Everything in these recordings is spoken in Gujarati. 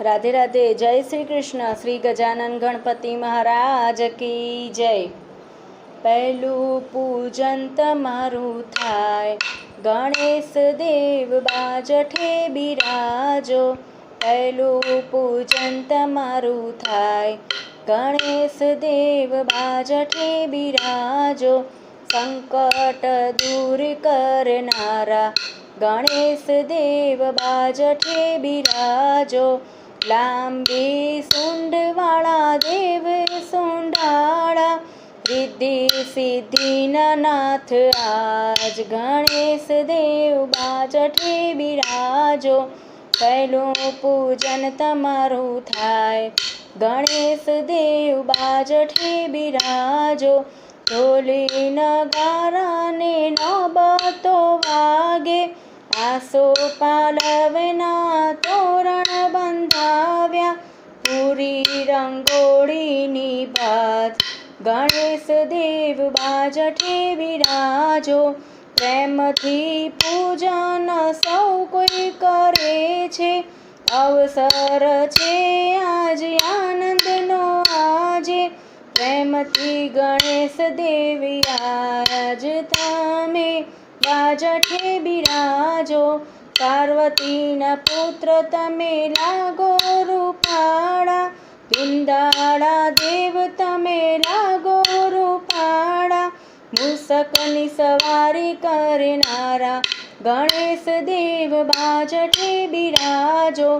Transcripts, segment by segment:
રાધે રાધે, જય શ્રી કૃષ્ણ. શ્રી ગજાનન ગણપતિ મહારાજ કી જય. પહેલું પૂજન તમારું થાય. ગણેશ દેવ બાજઠે બિરાજો. પહેલું પૂજન તમારું થાય. ગણેશ દેવ બાજઠે બિરાજો. સંકટ દૂર કરનારા ગણેશ દેવ બાજઠે બિરાજો. લાંબી સૂંઢવાળા દેવ સૂંઢાળા. રિદ્ધિ સિદ્ધિના નાથ આજ ગણેશ દેવ બાજઠે બિરાજો. પહેલું પૂજન તમારું થાય, ગણેશ દેવ બાજઠે બિરાજો. ઢોલી નગારાને નબતો વાગે, આસો પાલવના રંગોળીની ભાત ગણેશ દેવ બાજઠે બિરાજો. પ્રેમથી પૂજન સૌ કોઈ કરે છે. અવસર છે આજ આનંદનો આજે. પ્રેમથી ગણેશ દેવી આજ તમે બાજઠે બિરાજો. પાર્વતીના પુત્ર તમે લાગો રૂપાળા. બિંદાળા દેવ તમે લાગો રૂપાળા, મુસકની સવારી કરનારા. ગણેશ દેવ બાજઠે બિરાજો,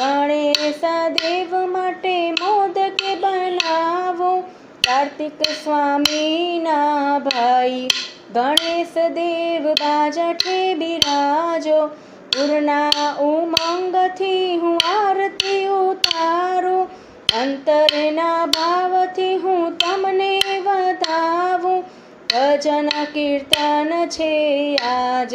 ગણેશ દેવ માટે મોદક બનાવો. કાર્તિક સ્વામીના ભાઈ, ગણેશ દેવ બાજઠે બિરાજો. પૂર્ણા ઉમંગથી હું આરતી અંતરના ભાવથી હું તમને વધાવું. ભજન કીર્તન છે આજ.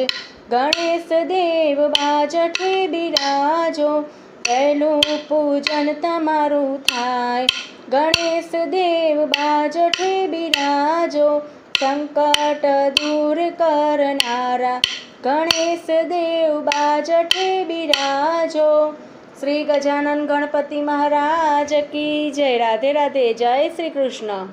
ગણેશ દેવ બાજઠે બિરાજો. પહેલું પૂજન તમારું થાય. ગણેશ દેવ બાજઠે બિરાજો. સંકટ દૂર કરનારા ગણેશ દેવ બાજઠે બિરાજો. શ્રી ગજાનન ગણપતિ મહારાજ કી જય. રાધે રાધે જય શ્રી કૃષ્ણ.